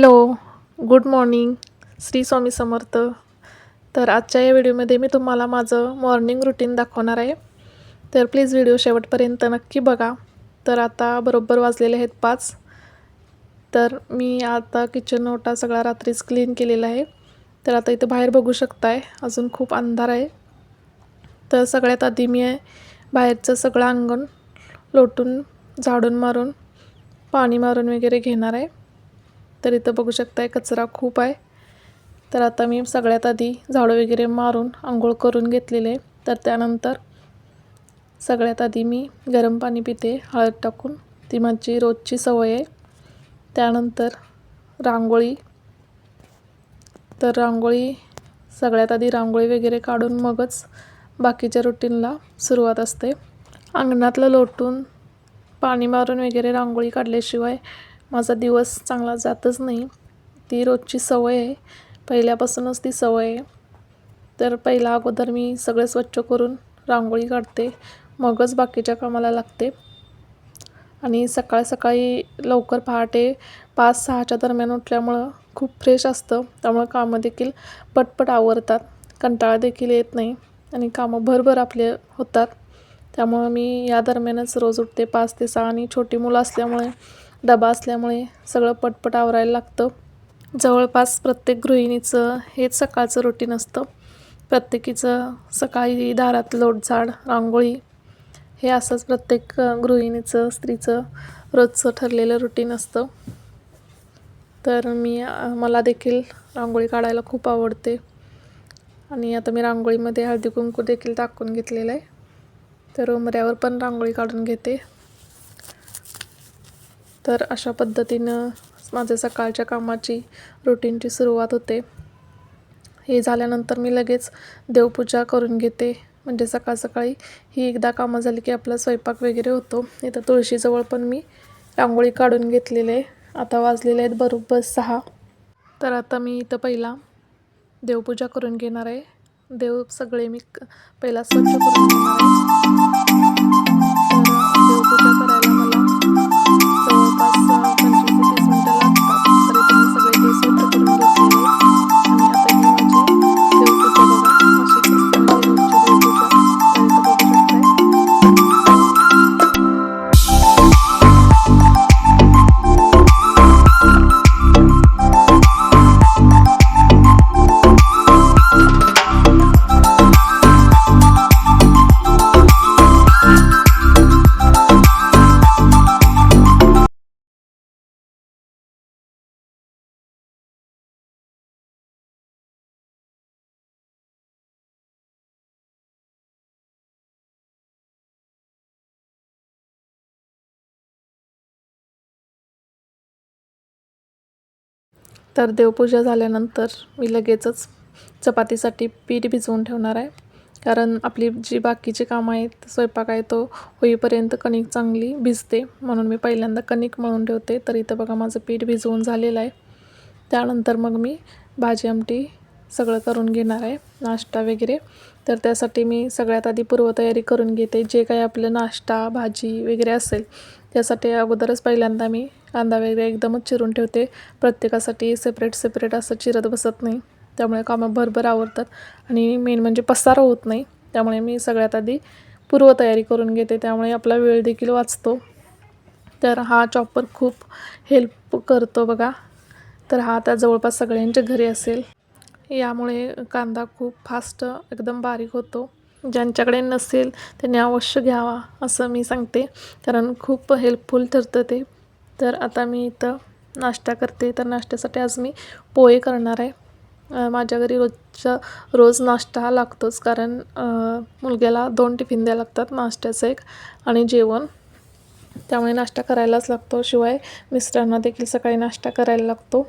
Hello good morning Shri Swami Samarth. तर आजच्या या व्हिडिओमध्ये मी तुम्हाला माझं मॉर्निंग रुटीन दाखवणार आहे. तर प्लीज व्हिडिओ शेवटपर्यंत नक्की बघा. तर आता बरोबर वाजलेले आहेत पाच. तर मी आता किचन ओटा सगळा रात्रीच क्लीन केलेला आहे. तर आता इथं बाहेर बघू शकताय. अजून खूप अंधार आहे. तर सगळ्यात आधी मी बाहेरचं सगळं अंगण लोटून झाडून मारून पाणी मारून वगैरे घेणार आहे. तर इथं बघू शकताय कचरा खूप आहे. तर आता मी सगळ्यात आधी झाडं वगैरे मारून आंघोळ करून घेतलेले. तर त्यानंतर सगळ्यात आधी मी गरम पाणी पिते हळद टाकून. ती माझी रोजची सवय आहे. त्यानंतर रांगोळी. तर रांगोळी सगळ्यात आधी रांगोळी वगैरे काढून मगच बाकीच्या रुटीनला सुरुवात असते. अंगणातलं लोटून पाणी मारून वगैरे रांगोळी काढल्याशिवाय माझा दिवस चांगला जातच नाही. ती रोजची सवय आहे. पहिल्यापासूनच ती सवय आहे. तर पहिला अगोदर मी सगळे स्वच्छ करून रांगोळी काढते. मगच बाकीच्या कामाला लागते. आणि सकाळ सकाळी लवकर पहाटे पाच सहाच्या दरम्यान उठल्यामुळं खूप फ्रेश असतं. त्यामुळं कामं देखील पटपट आवरतात. कंटाळा देखील येत नाही. आणि कामं भरभर आपले होतात. त्यामुळं मी या दरम्यानच रोज उठते. पाच ते सहा आणि छोटी मुलं असल्यामुळे डबा असल्यामुळे सगळं पटपट आवरायला लागतं. जवळपास प्रत्येक गृहिणीचं हेच सकाळचं रुटीन असतं. प्रत्येकीचं सकाळी दारात लोटझाड रांगोळी हे असंच प्रत्येक गृहिणीचं स्त्रीचं रोजचं ठरलेलं रुटीन असतं. तर मी मला देखील रांगोळी काढायला खूप आवडते. आणि आता मी रांगोळीमध्ये हळदी कुंकू देखील टाकून घेतलेलं आहे. तर उमऱ्यावर पण रांगोळी काढून घेते. तर अशा पद्धतीनं माझ्या सकाळच्या कामाची रुटीनची सुरुवात होते. हे झाल्यानंतर मी लगेच देवपूजा करून घेते. म्हणजे सकाळ सकाळी ही एकदा कामं झाली की आपला स्वयंपाक वगैरे होतो. इथं तुळशीजवळ पण मी रांगोळी काढून घेतलेले आता वाजलेले आहेत बरोबर सहा. तर आता मी इथं पहिला देवपूजा करून घेणार आहे. देव सगळे मी पहिला स्वच्छ करून घेणार आहे. तर देवपूजा करायला तर देवपूजा झाल्यानंतर मी लगेचच चपातीसाठी पीठ भिजवून ठेवणार आहे. कारण आपली जी बाकीची कामं आहेत स्वयंपाक आहे तो होईपर्यंत कणिक चांगली भिजते. म्हणून मी पहिल्यांदा कणिक मळून ठेवते. तर इथं बघा माझं पीठ भिजवून झालेलं आहे. त्यानंतर मग मी भाजी आमटी सगळं करून घेणार आहे. नाश्ता वगैरे. तर त्यासाठी मी सगळ्यात आधी पूर्वतयारी करून घेते. जे काही आपलं नाश्ता भाजी वगैरे असेल त्यासाठी अगोदरच पहिल्यांदा मी कांदा वगैरे एकदमच चिरून ठेवते. प्रत्येकासाठी सेपरेट सेपरेट असं चिरत बसत नाही. त्यामुळे कामं भरभर आवडतात आणि मेन म्हणजे पसारा होत नाही. त्यामुळे मी सगळ्यात आधी पूर्वतयारी करून घेते. त्यामुळे आपला वेळ देखील वाचतो. तर हा चॉपर खूप हेल्प करतो बघा. तर हा आता जवळपास सगळ्यांच्या घरी असेल. यामुळे कांदा खूप फास्ट एकदम बारीक होतो. ज्यांच्याकडे नसेल त्यांनी अवश्य घ्यावा असं मी सांगते. कारण खूप हेल्पफुल ठरतं ते. तर आता मी इथं नाश्ता करते. तर नाश्त्यासाठी आज मी पोहे करणार आहे. माझ्या घरी रोजचा रोज नाश्ता हा लागतोच. कारण मुलग्याला दोन टिफिन द्यायला लागतात नाश्त्याचं एक आणि जेवण. त्यामुळे नाश्ता करायलाच लागतो. शिवाय मिस्टरांना देखील सकाळी नाश्ता करायला लागतो.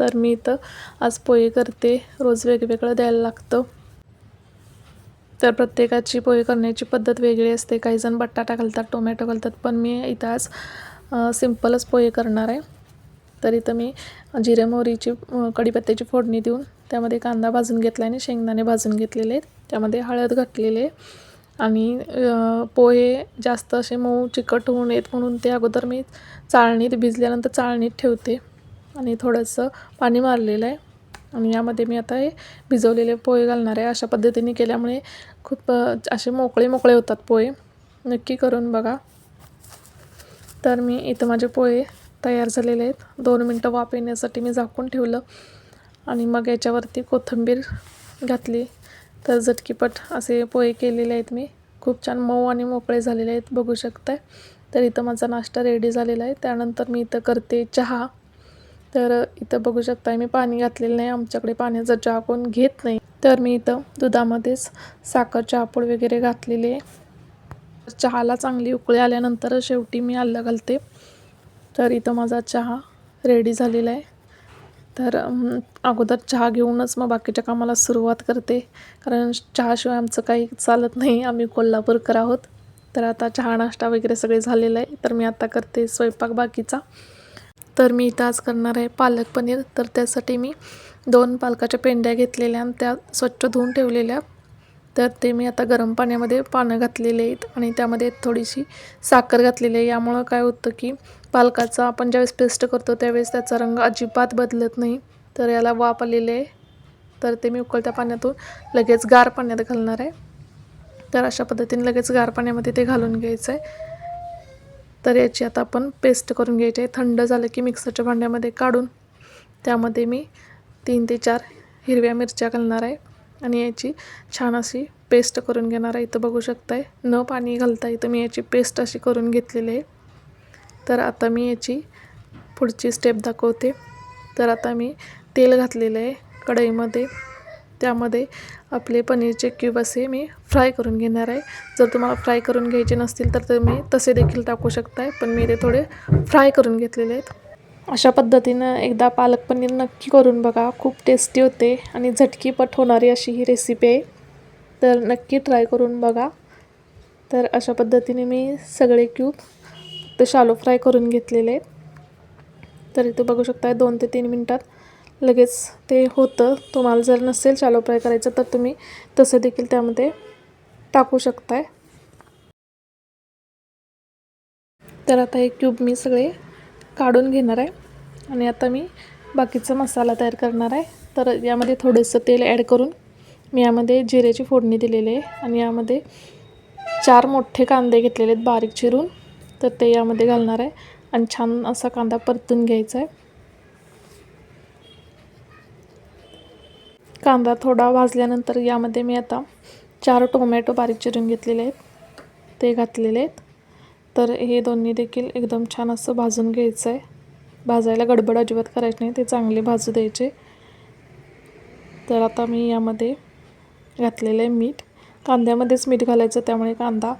तर मी इथं आज पोहे करते. रोज वेगवेगळं द्यायला लागतं. तर प्रत्येकाची पोहे करण्याची पद्धत वेगळी असते. काही जण बटाटा घालतात टोमॅटो घालतात. पण मी इथं आज सिम्पलच पोहे करणार आहे. तर इथं मी जिरे मोहरीची कढीपत्त्याची फोडणी देऊन त्यामध्ये कांदा भाजून घेतला आणि शेंगदाणे भाजून घेतलेले आहेत. त्यामध्ये हळद घातलेले आणि पोहे जास्त असे मऊ चिकट होऊ नयेत म्हणून ते अगोदर मी चाळणीत भिजल्यानंतर चाळणीत ठेवते. आणि थोडंसं पाणी मारलेलं आहे. आणि यामध्ये मी आता हे भिजवलेले पोहे घालणार आहे. अशा पद्धतीने केल्यामुळे खूप असे मोकळे मोकळे होतात पोहे. नक्की करून बघा. तर मी इथं माझे पोहे तयार झालेले आहेत. दोन मिनटं वाफ येण्यासाठी मी झाकून ठेवलं आणि मग याच्यावरती कोथिंबीर घातली. तर झटकीपट असे पोहे केलेले आहेत मी. खूप छान मऊ आणि मोकळे झालेले आहेत बघू शकताय. तर इथं माझा नाश्ता रेडी झालेला आहे. त्यानंतर मी इथं करते चहा. तर इथं बघू शकताय मी पाणी घातलेलं नाही. आमच्याकडे पाण्याचा चहा कोण घेत नाही. तर मी इथं दुधामध्येच साखर चहापूड वगैरे घातलेली आहे. चहाला चांगली उकळी आल्यानंतर शेवटी मी आलं घालते. तर इथं माझा चहा रेडी झालेला आहे. तर अगोदर चहा घेऊनच मग बाकीच्या कामाला सुरुवात करते. कारण चहाशिवाय आमचं काही चालत नाही. आम्ही कोल्हापूरकर आहोत. तर आता चहा नाश्ता वगैरे सगळे झालेलं आहे. तर मी आता करते स्वयंपाक बाकीचा. तर मी इथं आज करणार आहे पालक पनीर. तर त्यासाठी मी दोन पालकाच्या पेंड्या घेतलेल्या आणि त्या स्वच्छ धुवून ठेवलेल्या. तर ते मी आता गरम पाण्यामध्ये पानं घातलेले आहेत आणि त्यामध्ये थोडीशी साखर घातलेली आहे. यामुळं काय होतं की पालकाचा आपण ज्यावेळेस पेस्ट करतो त्यावेळेस त्याचा रंग अजिबात बदलत नाही. तर याला वाफ आलेले आहे. तर ते मी उकळत्या पाण्यातून लगेच गार पाण्यात घालणार आहे. तर अशा पद्धतीने लगेच गार पाण्यामध्ये ते घालून घ्यायचं आहे तर याची आता आपण पेस्ट करून घ्यायची आहे. थंड झालं की मिक्सरच्या भांड्यामध्ये काढून त्यामध्ये मी तीन ते चार हिरव्या मिरच्या घालणार आहे. आणि याची छान अशी पेस्ट करून घेणार आहे. इथं बघू शकताय न पाणी घालता इथं मी याची पेस्ट अशी करून घेतलेली आहे. तर आता मी याची पुढची स्टेप दाखवते. तर आता मी तेल घातलेलं आहे कढईमध्ये. त्यामध्ये आपले पनीरचे क्यूब असे मी फ्राय करून घेणार आहे. जर तुम्हाला फ्राय करून घ्यायचे नसतील तर तुम्ही तसे देखील टाकू शकताय पण मी ते थोडे फ्राय करून घेतलेले आहेत. अशा पद्धतीनं एकदा पालक पनीर नक्की करून बघा. खूप टेस्टी होते आणि झटकीपट होणारी अशी ही रेसिपी आहे. तर नक्की ट्राय करून बघा. तर अशा पद्धतीने मी सगळे क्यूब ते शालो फ्राय करून घेतलेले. तर इथे बघू शकता दोन ते तीन मिनटात लगेच ते होतं. तुम्हाला जर नसेल शालो फ्राय करायचं तर तुम्ही तसं देखील त्यामध्ये टाकू शकताय. तर आता हे क्यूब मी सगळे काढून घेणार आहे. आणि आता मी बाकीचा मसाला तयार करणार आहे. तर यामध्ये थोडंसं तेल ॲड करून मी यामध्ये जिऱ्याची फोडणी दिलेली आहे. आणि यामध्ये चार मोठे कांदे घेतलेले आहेत बारीक चिरून. तर ते यामध्ये घालणार आहे. आणि छान असा कांदा परतून घ्यायचा आहे. कांदा थोडा भाजल्यानंतर यामध्ये मी आता चार टोमॅटो बारीक चिरून घेतलेले आहेत. ते घातलेले आहेत. तर हे दोन्ही देखील एकदम छान असं भाजून घ्यायचं आहे भाजायला गडबड अजिबात करायची नाही ते चांगले भाजू द्यायचे. तर आता मी यामध्ये घातलेलं आहे मीठ. कांद्यामध्येच मीठ घालायचं त्यामुळे कांदा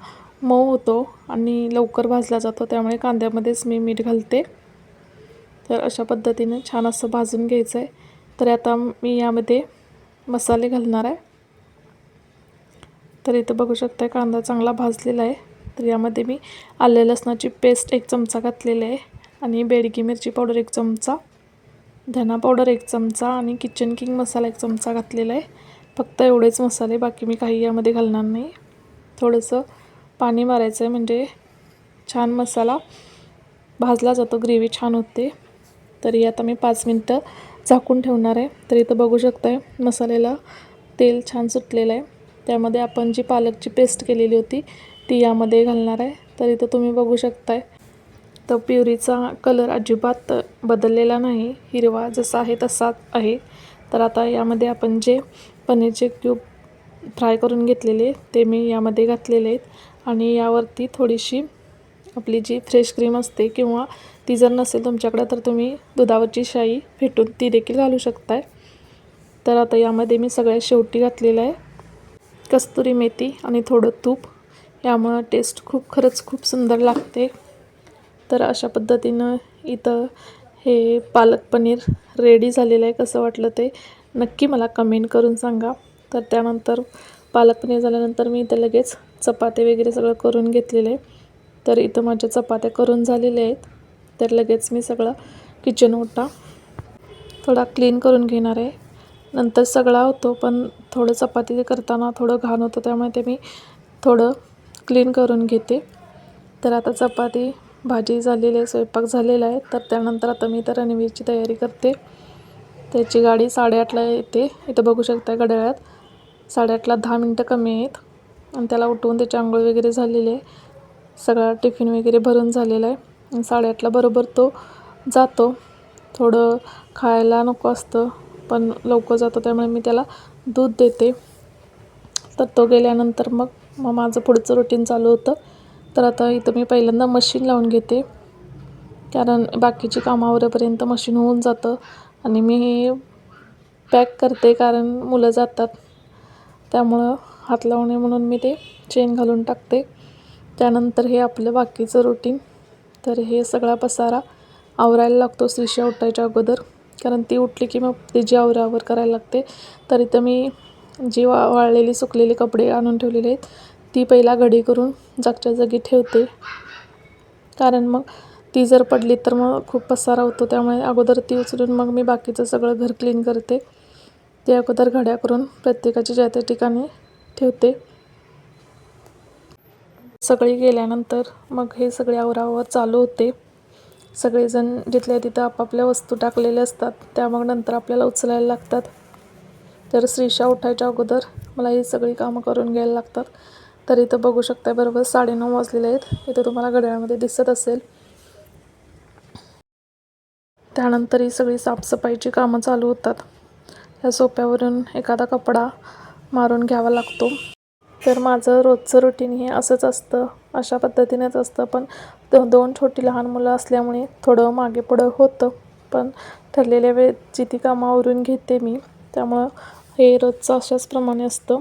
मऊ होतो आणि लवकर भाजला जातो त्यामुळे कांद्यामध्येच मी मीठ घालते. तर अशा पद्धतीने छान असं भाजून घ्यायचं आहे तर आता मी यामध्ये मसाले घालणार आहे. तर इथं बघू शकता कांदा चांगला भाजलेला आहे. तर यामध्ये मी आले लसणाची पेस्ट एक चमचा घातलेली आहे आणि बेडगी मिरची पावडर एक चमचा धना पावडर एक चमचा आणि किचन किंग मसाला एक चमचा घातलेला आहे. फक्त एवढेच मसाले बाकी मी काही यामध्ये घालणार नाही. थोडंसं पाणी मारायचं आहे म्हणजे छान मसाला भाजला जातो ग्रेव्ही छान होते. तरी आता मी पाच मिनटं झाकून ठेवणार आहे. तर इथं बघू शकताय मसाल्याला तेल छान सुटलेलं आहे. त्यामध्ये आपण जी पालकची पेस्ट केलेली होती ती यामध्ये घालणार आहे. तर इथं तुम्ही बघू शकताय. तर प्युरीचा कलर अजिबात बदललेला नाही. हिरवा जसा आहे तसाच आहे. तर आता यामध्ये आपण जे पनीरचे क्यूब फ्राय करून घेतलेले ते मी यामध्ये घातलेले आहेत. आणि यावरती थोडीशी आपली जी फ्रेश क्रीम असते किंवा ती जर नसेल तुमच्याकडं तर तुम्ही दुधावरची शाई फेटून ती देखील घालू शकताय. तर आता यामध्ये मी सगळ्यात शेवटी घातलेलं आहे कस्तुरी मेथी आणि थोडं तूप. यामुळं टेस्ट खूप खरंच खूप सुंदर लागते. तर अशा पद्धतीनं इथं हे पालक पनीर रेडी झालेलं आहे कसं वाटलं ते नक्की मला कमेंट करून सांगा. तर त्यानंतर पालक पनीर झाल्यानंतर मी इथं लगेच चपाते वगैरे सगळं करून घेतलेलं आहे. तर इथं माझ्या चपात्या करून झालेल्या आहेत. तर लगेच मी सगळं किचन ओटा थोडा क्लीन करून घेणार आहे. नंतर सगळा होतो पण थोडं चपाती करताना थोडं घाण होतं त्यामुळे ते मी थोडं क्लीन करून घेते. तर आता चपाती भाजी झालेली आहे स्वयंपाक झालेला आहे. तर त्यानंतर आता मी तर रणवीरची तयारी करते. त्याची गाडी साडेआठला येते. इथं बघू शकता घड्याळात. साडेआठला दहा मिनटं कमी आहेत. आणि त्याला उठवून त्याची आंघोळ वगैरे झालेली आहे. सगळा टिफिन वगैरे भरून झालेला आहे. आणि साडेआठला बरोबर तो जातो. थोडं खायला नको असतं पण लवकर जातो. त्यामुळे मी त्याला दूध देते. तर तो गेल्यानंतर मग मग माझं पुढचं रुटीन चालू होतं. तर आता इथं मी पहिल्यांदा मशीन लावून घेते. कारण बाकीची कामावरेपर्यंत मशीन होऊन जातं. आणि मी हे पॅक करते कारण मुलं जातात. त्यामुळं हात लावू नये म्हणून मी ते चेन घालून टाकते. त्यानंतर हे आपलं बाकीचं रुटीन तर हे सगळा पसारा आवरायला लागतो श्रीशा उठायच्या अगोदर. कारण ती उठली की मग तिची आवरावर करायला लागते. तर इथं मी जी वा वाळलेली सुकलेली कपडे आणून ठेवलेले आहेत ती पहिला घडी करून जागच्या जागी ठेवते. कारण मग ती जर पडली तर मग खूप पसारा होतो. त्यामुळे अगोदर ती उचलून मग मी बाकीचं सगळं घर क्लीन करते. ते अगोदर घड्या करून प्रत्येकाची ज्या त्या ठिकाणी ठेवते. सगळी गेल्यानंतर मग हे सगळे आवरावर चालू होते. सगळेजण जिथल्या तिथं आपापल्या वस्तू टाकलेल्या असतात त्या मग नंतर आपल्याला उचलायला लागतात. तर श्रीशा उठायच्या अगोदर मला ही सगळी कामं करून घ्यायला लागतात. तर इथं बघू शकता बरोबर साडेनऊ वाजलेले आहेत. इथं तुम्हाला घड्याळामध्ये दिसत असेल. त्यानंतर ही सगळी साफसफाईची कामं चालू होतात. या सोप्यावरून एखादा कपडा मारून घ्यावा लागतो. तर माझं रोजचं रुटीन हे असंच असतं. अशा पद्धतीनेच असतं. पण दोन छोटी लहान मुलं असल्यामुळे थोडं मागे पुढं होतं. पण ठरलेल्या वेळेची ती कामं आवरून घेते मी त्यामुळं हे रोजचं अशाच प्रमाणे असतं.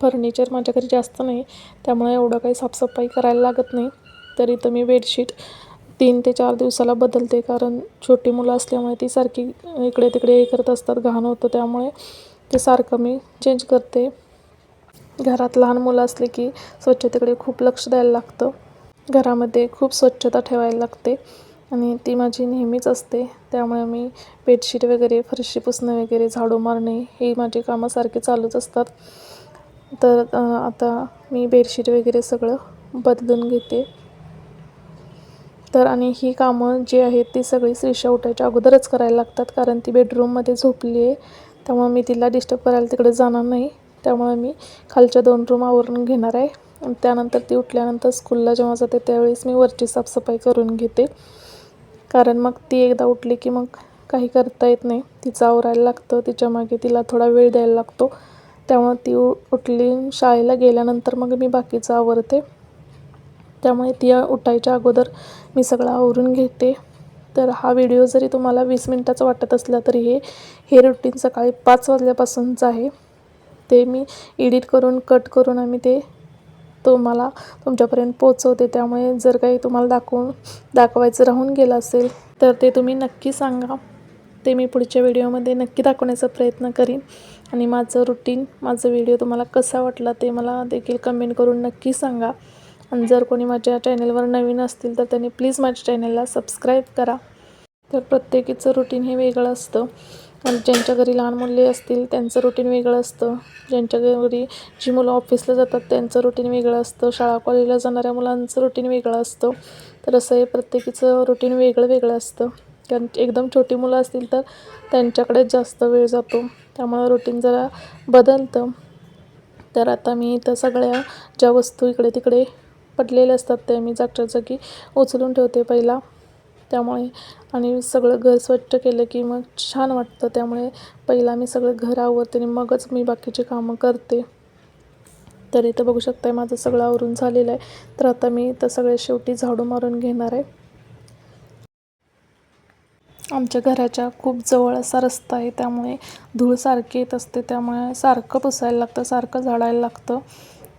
फर्निचर माझ्या घरी जास्त नाही. त्यामुळे एवढं काही साफसफाई करायला लागत नाही. तरी तर मी बेडशीट तीन ते चार दिवसाला बदलते. कारण छोटी मुलं असल्यामुळे ती सारखी इकडे तिकडे हे करत असतात. घाण होतं. त्यामुळे ते सारखं मी चेंज करते. घरात लहान मुलं असले की स्वच्छतेकडे खूप लक्ष द्यायला लागतं. घरामध्ये खूप स्वच्छता ठेवायला लागते. आणि ती माझी नेहमीच असते. त्यामुळे मी बेडशीट वगैरे फरशी पुसणं वगैरे झाडू मारणे ही माझी कामं सारखे चालूच असतात. तर आता मी बेडशीट वगैरे सगळं बदलून घेते. तर आणि ही कामं जी आहेत ती सगळी श्रीशा उठायच्या अगोदरच करायला लागतात. कारण ती बेडरूममध्ये झोपली आहे. त्यामुळे मी तिला डिस्टर्ब करायला तिकडे जाणार नाही. त्यामुळे मी खालच्या दोन रूम आवरून घेणार आहे. त्यानंतर ती उठल्यानंतर स्कूलला जेव्हा जाते त्यावेळेस मी वरची साफसफाई करून घेते. कारण मग ती एकदा उठली की मग काही करता येत नाही. तिचं आवरायला लागतं तिच्यामागे तिला थोडा वेळ द्यायला लागतो. त्यामुळे ती उठली शाळेला गेल्यानंतर मग मी बाकीचं आवरते. त्यामुळे ती उठायच्या अगोदर मी सगळं आवरून घेते. तर हा व्हिडिओ जरी तुम्हाला वीस मिनटाचा वाटत असला तरी हे हे रुटीन सकाळी पाच वाजल्यापासूनचं आहे. ते मी एडिट करून कट करून आम्ही ते तुम्हाला तुमच्यापर्यंत पोचवते त्यामुळे जर काही तुम्हाला दाखवून दाखवायचं राहून गेलं असेल तर ते तुम्ही नक्की सांगा. ते मी पुढच्या व्हिडिओमध्ये नक्की दाखवण्याचा प्रयत्न करीन. आणि माझं रुटीन माझं व्हिडिओ तुम्हाला कसा वाटला ते मला देखील कमेंट करून नक्की सांगा. आणि जर कोणी माझ्या चॅनलवर नवीन असतील तर त्यांनी प्लीज माझ्या चॅनलला सबस्क्राईब करा. तर प्रत्येकीचं रुटीन हे वेगळं असतं. पण ज्यांच्या घरी लहान मुले असतील त्यांचं रुटीन वेगळं असतं. ज्यांच्या घरी जी मुलं ऑफिसला जातात त्यांचं रुटीन वेगळं असतं. शाळा कॉलेजला जाणाऱ्या मुलांचं रुटीन वेगळं असतं. तर असं हे प्रत्येकीचं रुटीन वेगळं वेगळं असतं. कारण एकदम छोटी मुलं असतील तर त्यांच्याकडेच जास्त वेळ जातो. त्यामुळं रुटीन जरा बदलतं. तर आता मी इथं सगळ्या ज्या वस्तू इकडे तिकडे पडलेले असतात ते मी जागच्या जागी उचलून ठेवते पहिला. त्यामुळे आणि सगळं घर स्वच्छ केलं की मग छान वाटतं. त्यामुळे पहिला मी सगळं घर आवरते आणि मगच मी बाकीची कामं करते. तर इथं बघू आहे माझं सगळं आवरून झालेलं आहे. तर आता मी इथं सगळे शेवटी झाडू मारून घेणार आहे. आमच्या घराच्या खूप जवळ असा रस्ता आहे. त्यामुळे धूळ सारखी येत असते. त्यामुळे सारखं पुसायला लागतं सारखं झाडायला लागतं.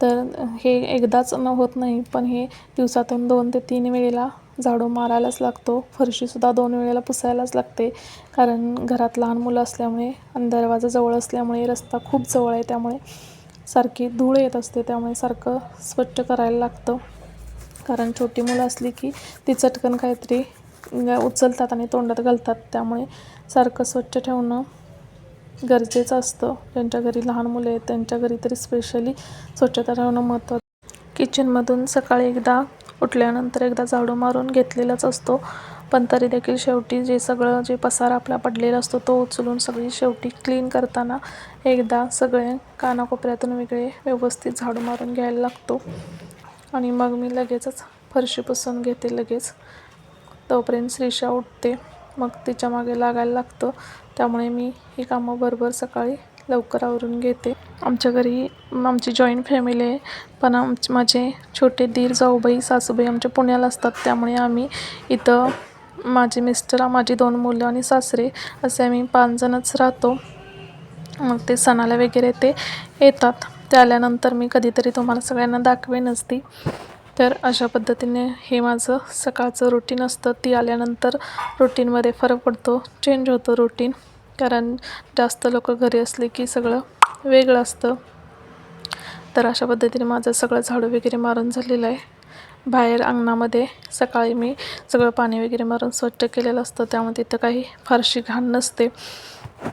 तर हे एकदाच न होत नाही. पण हे दिवसातून दोन ते तीन वेळेला झाडू मारायलाच लागतो. फरशीसुद्धा दोन वेळेला पुसायलाच लागते. कारण घरात लहान मुलं असल्यामुळे आणि दरवाजा जवळ असल्यामुळे रस्ता खूप जवळ आहे त्यामुळे सारखी धूळ येत असते. त्यामुळे सारखं स्वच्छ करायला लागतं. कारण छोटी मुलं असली की ती चटकन काहीतरी उचलतात आणि तोंडात घालतात. त्यामुळे सारखं स्वच्छ ठेवणं गरजेचं असतं. ज्यांच्या घरी लहान मुले आहेत त्यांच्या घरी तरी स्पेशली स्वच्छता ठेवणं महत्त्वाचं. किचनमधून सकाळी एकदा उठल्यानंतर एकदा झाडू मारून घेतलेलाच असतो. पण तरी देखील शेवटी जे सगळं जे पसारा आपला पडलेला असतो तो उचलून सगळी शेवटी क्लीन करताना एकदा सगळे कानाकोपऱ्यातून वेगळे व्यवस्थित झाडू मारून घ्यायला लागतो. आणि मग मी लगेचच फरशी पुसून घेते लगेच. तोपर्यंत श्रीषा उठते. मग तिच्यामागे लागायला लागतं. त्यामुळे मी ही कामं बरोबर सकाळी लवकर आवरून घेते. आमच्या घरी आमची जॉईंट फॅमिली आहे. पण आमचे माझे छोटे दीर जाऊबाई सासूबाई आमच्या पुण्याला असतात. त्यामुळे आम्ही इथं माझे मिस्टर माझी दोन मुलं आणि सासरे असे आम्ही पाच जणच राहतो. मग ते सणाला वगैरे ते येतात. ते आल्यानंतर मी कधीतरी तुम्हाला सगळ्यांना दाखवेनच ती. तर अशा पद्धतीने हे माझं सकाळचं रुटीन असतं. ती आल्यानंतर रुटीनमध्ये फरक पडतो. चेंज होतो रुटीन कारण जास्त लोक घरी असले की सगळं वेगळं असतं. तर अशा पद्धतीने माझं सगळं झाडू वगैरे मारून झालेलं आहे. बाहेर अंगणामध्ये सकाळी मी सगळं पाणी वगैरे मारून स्वच्छ केलेलं असतं. त्यामुळे तिथं काही फारशी घाण नसते.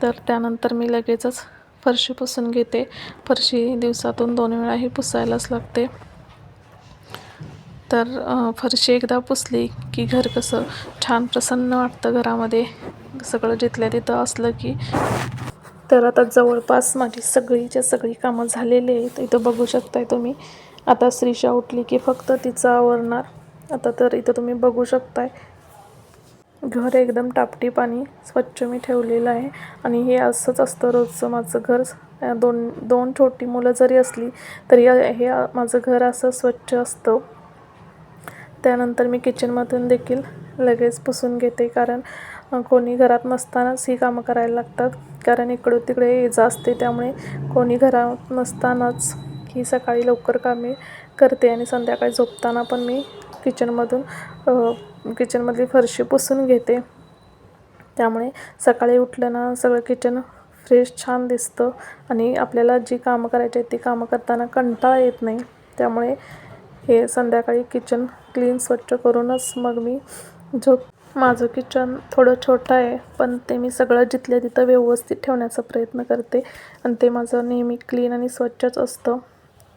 तर त्यानंतर मी लगेचच फरशी पुसून घेते. फरशी दिवसातून दोन वेळाही पुसायलाच लागते. तर फरशी एकदा पुसली की घर कसं छान प्रसन्न वाटतं घरामध्ये. सगळं जिथल्या तिथं असलं की तर आता जवळपास माझी सगळीच्या सगळी कामं झालेली आहेत इथं बघू शकताय तुम्ही. आता श्रीषा उठली की फक्त तिचं आवरणार. आता तर इथं तुम्ही बघू शकताय. घर एकदम टापटीप आणि स्वच्छ मी ठेवलेलं आहे. आणि हे असंच असतं रोजचं माझं घर. दोन दोन छोटी मुलं जरी असली तरी हे माझं घर असं स्वच्छ असतं. त्यानंतर मी किचनमधून देखील लगेच पुसून घेते. कारण कोणी घरात नसतानाच ही कामं करायला लागतात. कारण इकडं तिकडे ये जा असते त्यामुळे कोणी घरात नसतानाच ही सकाळी लवकर कामे करते आणि संध्याकाळी झोपताना पण मी किचनमधून किचनमधली फरशी पुसून घेते. त्यामुळे सकाळी उठलं ना सगळं किचन फ्रेश छान दिसतं आणि आपल्याला जी कामं करायची आहेत ती कामं करताना कंटाळा येत नाही. त्यामुळे हे संध्याकाळी किचन क्लीन स्वच्छ करूनच मग मी झोप माझं किचन थोडं छोटं आहे पण ते मी सगळं जिथल्या तिथं व्यवस्थित ठेवण्याचा प्रयत्न करते. आणि ते माझं नेहमी क्लीन आणि स्वच्छच असतं.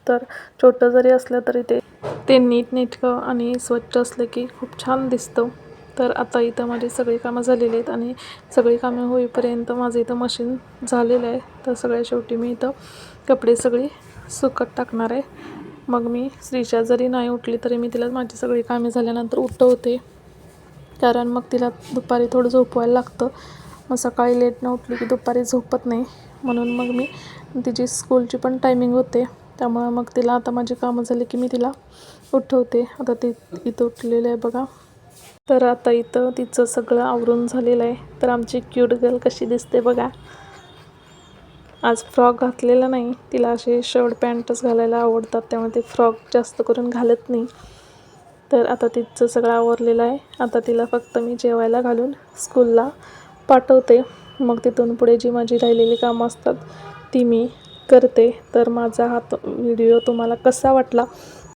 तर छोटं जरी असलं तरी ते ते नीटनेटकं आणि स्वच्छ असलं की खूप छान दिसतं. तर आता इथं माझी सगळी कामं झालेली आहेत आणि सगळी कामं होईपर्यंत माझं इथं मशीन झालेलं आहे. तर सगळ्या शेवटी मी इथं कपडे सगळी सुकत टाकणार आहे. मग मी स्त्रीच्या जरी नाही उठली तरी मी तिला माझी सगळी कामे झाल्यानंतर उठवते. कारण मग तिला दुपारी थोडं झोपवायला लागतं. मग सकाळी लेट न उठली की दुपारी झोपत नाही. म्हणून मग मी तिची स्कूलची पण टायमिंग होते. त्यामुळं मग तिला आता माझी कामं झाली की मी तिला उठवते. आता ती इथं उठलेलं आहे बघा. तर आता इथं तिचं सगळं आवरून झालेलं आहे. तर आमची क्यूट गर्ल कशी दिसते बघा. आज फ्रॉक घातलेला नाही. तिला असे शर्ट पॅन्टच घालायला आवडतात. त्यामुळे ते फ्रॉक जास्त करून घालत नाही. तर आता तिचं सगळं आवरलेलं आहे. आता तिला फक्त मी जेवायला घालून स्कूलला पाठवते. मग तिथून पुढे जी माझी राहिलेली कामं असतात ती मी करते. तर माझा हा तो व्हिडिओ तुम्हाला कसा वाटला?